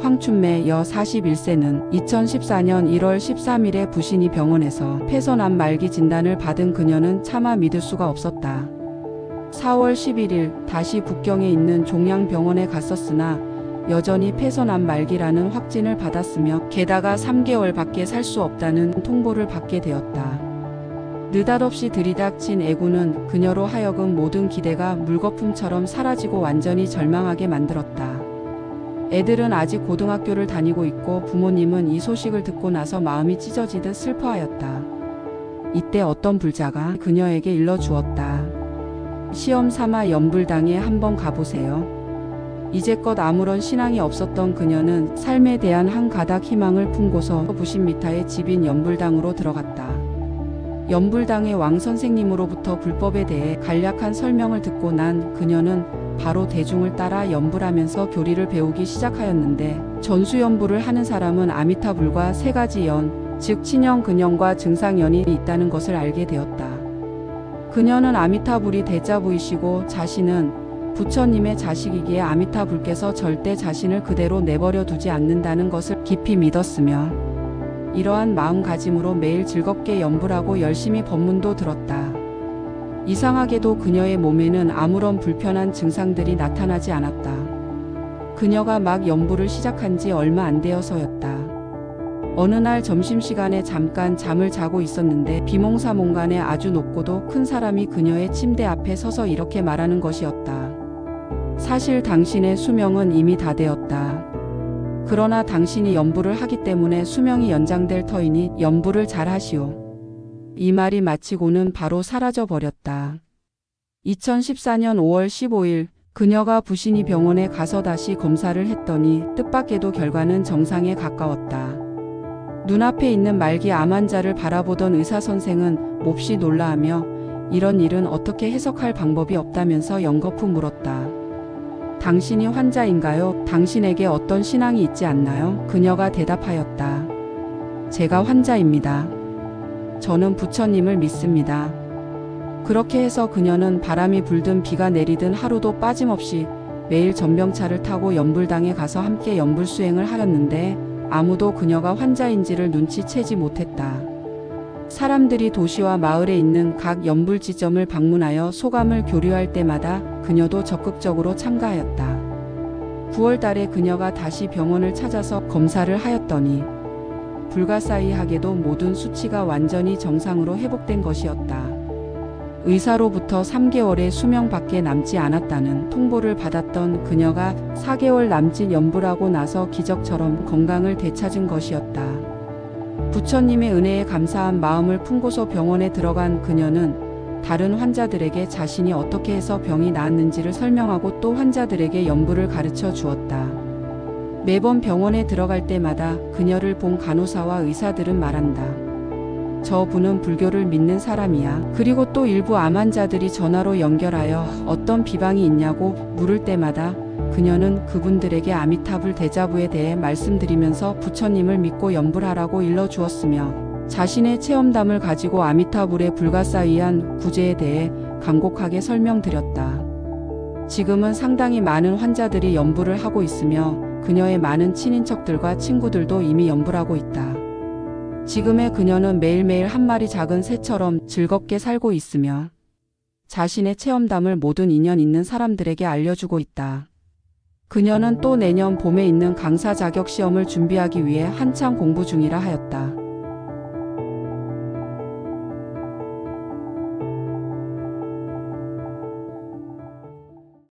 황춘매 여 41세는 2014년 1월 13일에 부신이 병원에서 폐선암 말기 진단을 받은 그녀는 차마 믿을 수가 없었다. 4월 11일 다시 북경에 있는 종양병원에 갔었으나 여전히 폐선암 말기라는 확진을 받았으며 게다가 3개월밖에 살 수 없다는 통보를 받게 되었다. 느닷없이 들이닥친 애구는 그녀로 하여금 모든 기대가 물거품처럼 사라지고 완전히 절망하게 만들었다. 애들은 아직 고등학교를 다니고 있고 부모님은 이 소식을 듣고 나서 마음이 찢어지듯 슬퍼하였다. 이때 어떤 불자가 그녀에게 일러주었다. 시험 삼아 연불당에 한번 가보세요. 이제껏 아무런 신앙이 없었던 그녀는 삶에 대한 한 가닥 희망을 품고서 부신미타의 집인 연불당으로 들어갔다. 연불당의 왕 선생님으로부터 불법에 대해 간략한 설명을 듣고 난 그녀는 바로 대중을 따라 연불하면서 교리를 배우기 시작하였는데 전수연불을 하는 사람은 아미타불과 세 가지 연, 즉 친연 근연과 증상연이 있다는 것을 알게 되었다. 그녀는 아미타불이 대자부이시고 자신은 부처님의 자식이기에 아미타불께서 절대 자신을 그대로 내버려 두지 않는다는 것을 깊이 믿었으며 이러한 마음가짐으로 매일 즐겁게 연불하고 열심히 법문도 들었다. 이상하게도 그녀의 몸에는 아무런 불편한 증상들이 나타나지 않았다. 그녀가 막 연불을 시작한 지 얼마 안 되어서였다. 어느 날 점심시간에 잠깐 잠을 자고 있었는데 비몽사몽간에 아주 높고도 큰 사람이 그녀의 침대 앞에 서서 이렇게 말하는 것이었다. 사실 당신의 수명은 이미 다 되었다. 그러나 당신이 연부를 하기 때문에 수명이 연장될 터이니 연부를 잘 하시오. 이 말이 마치고는 바로 사라져 버렸다. 2014년 5월 15일 그녀가 부신이 병원에 가서 다시 검사를 했더니 뜻밖에도 결과는 정상에 가까웠다. 눈앞에 있는 말기 암 환자를 바라보던 의사 선생은 몹시 놀라하며 이런 일은 어떻게 해석할 방법이 없다면서 연거푸 물었다. 당신이 환자인가요? 당신에게 어떤 신앙이 있지 않나요? 그녀가 대답하였다. 제가 환자입니다. 저는 부처님을 믿습니다. 그렇게 해서 그녀는 바람이 불든 비가 내리든 하루도 빠짐없이 매일 전병차를 타고 연불당에 가서 함께 연불 수행을 하였는데 아무도 그녀가 환자인지를 눈치채지 못했다. 사람들이 도시와 마을에 있는 각 연불 지점을 방문하여 소감을 교류할 때마다 그녀도 적극적으로 참가하였다. 9월 달에 그녀가 다시 병원을 찾아서 검사를 하였더니 불가사의하게도 모든 수치가 완전히 정상으로 회복된 것이었다. 의사로부터 3개월의 수명밖에 남지 않았다는 통보를 받았던 그녀가 4개월 남짓 연불하고 나서 기적처럼 건강을 되찾은 것이었다. 부처님의 은혜에 감사한 마음을 품고서 병원에 들어간 그녀는 다른 환자들에게 자신이 어떻게 해서 병이 나았는지를 설명하고 또 환자들에게 연부를 가르쳐 주었다. 매번 병원에 들어갈 때마다 그녀를 본 간호사와 의사들은 말한다. 저 분은 불교를 믿는 사람이야. 그리고 또 일부 암 환자들이 전화로 연결하여 어떤 비방이 있냐고 물을 때마다 그녀는 그분들에게 아미타불 대자부에 대해 말씀드리면서 부처님을 믿고 연불하라고 일러주었으며 자신의 체험담을 가지고 아미타불의 불가사의한 구제에 대해 간곡하게 설명드렸다. 지금은 상당히 많은 환자들이 연불을 하고 있으며 그녀의 많은 친인척들과 친구들도 이미 연불하고 있다. 지금의 그녀는 매일매일 한 마리 작은 새처럼 즐겁게 살고 있으며 자신의 체험담을 모든 인연 있는 사람들에게 알려주고 있다. 그녀는 또 내년 봄에 있는 강사 자격 시험을 준비하기 위해 한창 공부 중이라 하였다.